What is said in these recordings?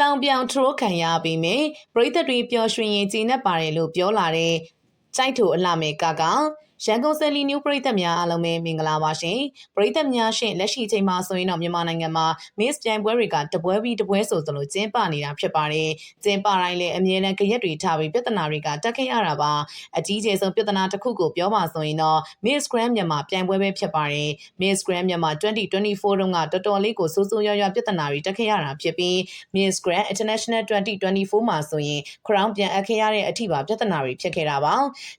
လှောင်ပြောင်ထရိုးခံရပြီးမြင်ပရိသတ်တွေပျော်ရွှင်ရင်ကျေနပ်ပါတယ်လို့ပြောလာတဲ့ကြိုက်ထိုအလှမဲ့ကက ရန်ကုန်စယ်လီနျူပရိသတ်များအားလုံးပဲမင်္ဂလာပါရှင်ပရိသတ်များရှင်လက်ရှိအချိန်မှာဆိုရင်တော့မြန်မာနိုင်ငံမှာ Miss ပြိုင်ပွဲတွေကတပွဲပြီးတပွဲဆိုသလိုကျင်းပနေတာဖြစ်ပါတယ်ကျင်းပတိုင်းလည်းအမြဲတမ်းကြရက်တွေထားပြီးပြဿနာတွေကတက်ခဲ့ရတာပါအကြီးကျယ်ဆုံးပြဿနာတစ်ခုကိုပြောပါဆိုရင်တော့ Miss Grand မြန်မာပြိုင်ပွဲပဲဖြစ်ပါတယ် Miss Grand မြန်မာ2024တုန်းကတော်တော်လေးကိုစိုးစိုးရွားရွားပြဿနာတွေတက်ခဲ့ရတာဖြစ်ပြီး Miss Grand International 2024မှာဆိုရင် crown ပြန်အပ်ခဲ့ရတဲ့အထိပါပြဿနာတွေဖြစ်ခဲ့တာပါ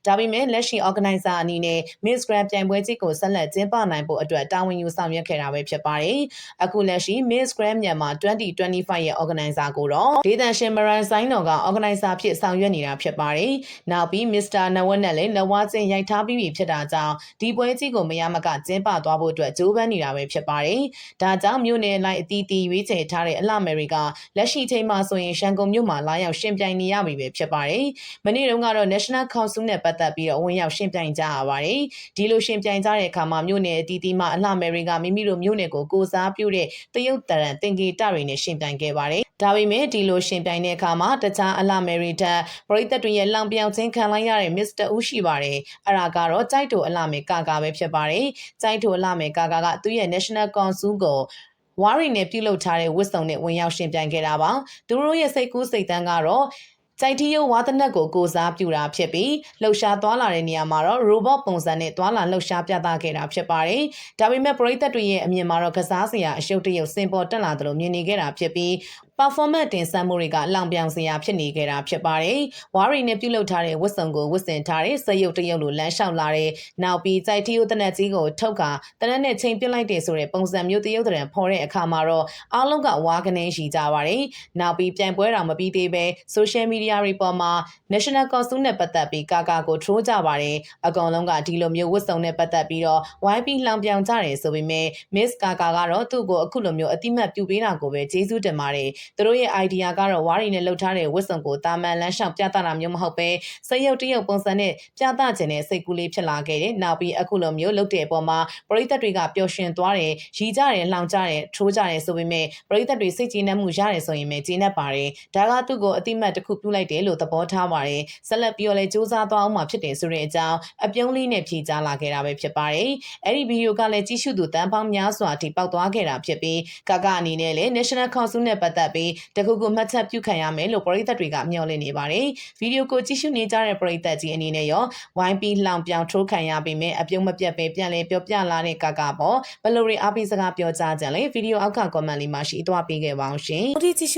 ဒါပေမဲ့လက်ရှိ organizer အနေနဲ့ Miss Grand ပြိုင်ပွဲကြီးကိုဆက်လက်ကျင်းပနိုင်ဖို့အတွက်တာဝန်ယူဆောင်ရွက်ခဲ့တာပဲဖြစ်ပါတယ်အခုလက်ရှိ Miss Grand မြန်မာ2025ရဲ့ organizer ကိုတော့ဒေသရှင်မရန်ဆိုင်တော်က organizer ဖြစ်ဆောင်ရွက်နေတာဖြစ်ပါတယ်နောက်ပြီး Mr. နဝက်နဲ့လည်းလက်ဝါးချင်းရိုက်ထားပြီးပြီဖြစ်တာကြောင့်ဒီပွဲကြီးကိုမရမကကျင်းပသွားဖို့အတွက်ကြိုးပမ်းနေတာပဲဖြစ်ပါတယ်ဒါကြောင့်မြို့နယ်လိုက်အတီးတီရွေးချယ်ထားတဲ့အလှမယ်တွေကလက်ရှိချိန်မှာဆိုရင်ရှန်ကုန်မြို့မှာလာရောက်ရှင်ပြိုင်နေရပြီပဲဖြစ်ပါတယ်မနေ့တုန်းကတော့ National Council နဲ့ပတ်သက်ပြီးတော့ဝင်ရောက်ရှင်ပြိုင်ကြရပါတယ်ဒီလိုရှင်ပြိုင်ကြတဲ့အခါမှာမြို့နယ်အတီးတီမှာအလှမယ်တွေကမိမိတို့မြို့နယ်ကိုကိုစားပြုတဲ့တရုတ်တရံတင်ကေတတွေနဲ့ရှင်ပြိုင်ခဲ့ပါတယ်ဒါပေမဲ့ဒီလိုရှင်ပြိုင်တဲ့အခါမှာတခြားအလှမယ်တွေတက်ပရိသတ်တွေရဲ့လောင်ပြောင်ခြင်းခံလိုက်ရတဲ့ Mr. ဦးရှိပါတယ်အဲ့ဒါကတော့ကြိုက်တိုအလှမယ်ကာကာပဲဖြစ်ပါတယ်ကြိုက်တိုအလှမယ်ကာကာကသူ့ရဲ့ National Council ကိုဝါရီနဲ့ပြုလုပ်ထားတဲ့ဝစ်စုံနဲ့ဝင်ရောက်ရှင်ပြိုင်ခဲ့တာပါသူတို့ရဲ့စိတ်ကူးစိတ်တန်းကတော့ ကြိုက်တီယိုဝါသနက်ကိုကိုစားပြူတာဖြစ်ပြီးလှုပ်ရှားသွားလာတဲ့နေရာမှာတော့ robot ပုံစံနဲ့သွားလာလှုပ်ရှားပြသခဲ့တာဖြစ်ပါတယ်။ဒါပေမဲ့ပရိသတ်တွေရဲ့အမြင်မှာတော့ကစားစရာအရှုပ်တရုပ်စင်ပေါ်တက်လာသလိုမြင်နေခဲ့တာဖြစ်ပြီး performance တင်ဆက်မှုတွေကလောင်ပြောင်စရာဖြစ်နေခဲ့တာဖြစ်ပါတယ်။ဝါရီနဲ့ပြုလုပ်ထားတဲ့ဝတ်စုံကိုဝတ်ဆင်ထားတဲ့စရုပ်တရုပ်လိုလမ်းလျှောက်လာတဲ့နောက်ပြီးကြိုက်တီယိုတနက်ကြီးကိုထုတ်ကာတနက်နဲ့ချိန်ပြစ်လိုက်တဲ့ဆိုတဲ့ပုံစံမျိုးတရုပ်တရံဖော်တဲ့အခါမှာတော့အားလုံးကဝါကနေရှိကြပါတယ်။နောက်ပြီးပြန်ပွဲတော်မပြီးသေးပဲ social media တွေပေါ်မှာ national costume နဲ့ပတ်သက်ပြီးကာကာကိုထိုးကြပါတယ်။အကောင်လုံးကဒီလိုမျိုးဝတ်စုံနဲ့ပတ်သက်ပြီးတော့ YP လောင်ပြောင်ကြတယ်ဆိုပေမဲ့ Miss ကာကာကတော့သူ့ကိုအခုလိုမျိုးအတိမတ်ပြုပေးတာကိုပဲကျေးဇူးတင်ပါတယ်။သူတို့ရဲ့ idea ကတော့ဝါရီနဲ့လှုပ်ထားတဲ့ဝတ်စုံကိုတာမန်လန်းလျှောက်ပြသတာမျိုးမဟုတ်ပဲစရုပ်တရုပ်ပုံစံနဲ့ပြသခြင်းနဲ့စိတ်ကူးလေးဖြစ်လာခဲ့တယ်။နောက်ပြီးအခုလိုမျိုးလှုပ်တဲ့အပေါ်မှာပရိသတ်တွေကပျော်ရွှင်သွားတယ်၊ရီကြတယ်၊လှောင်ကြတယ်၊ထိုးကြတယ်ဆိုပေမဲ့ပရိသတ်တွေစိတ်ကြည်နပ်မှုရတယ်ဆိုရင်ပဲကျေနပ်ပါတယ်။ဒါကသူ့ကိုအတိမတ်တစ်ခုပြုလိုက်တယ်လို့သဘောထားပါတယ်။ဆက်လက်ပြီးတော့လည်းစူးစမ်းသွားအောင်မှဖြစ်တယ်ဆိုတဲ့အကြောင်းအပြုံးလေးနဲ့ဖြေကြားလာခဲ့တာပဲဖြစ်ပါတယ်။အဲ့ဒီဗီဒီယိုကလည်းကြည့်ရှုသူတန်းပေါင်းများစွာထိပောက်သွားခဲ့တာဖြစ်ပြီးကကအနေနဲ့လည်း National Council နဲ့ပတ်သက်ပြီးတခုခုမှတ်ချက်ပြုခံရမယ်လို့ပရိသတ်တွေကမျှော်လင့်နေပါတယ်။ဗီဒီယိုကိုကြည့်ရှုနေကြတဲ့ပရိသတ်ကြီးအနေနဲ့ရော YP လောင်ပြောင်ထိုးခံရပေမဲ့အပြုံးမပြတ်ပဲပြန်လဲပြောပြလာတဲ့ကကပေါ့ဘယ်လိုတွေအားပေးစကားပြောကြကြလဲဗီဒီယိုအောက်က comment လေးမှာရှိသွားပေးခဲ့ပါအောင်ရှင်။ဒီကြည့်ရှု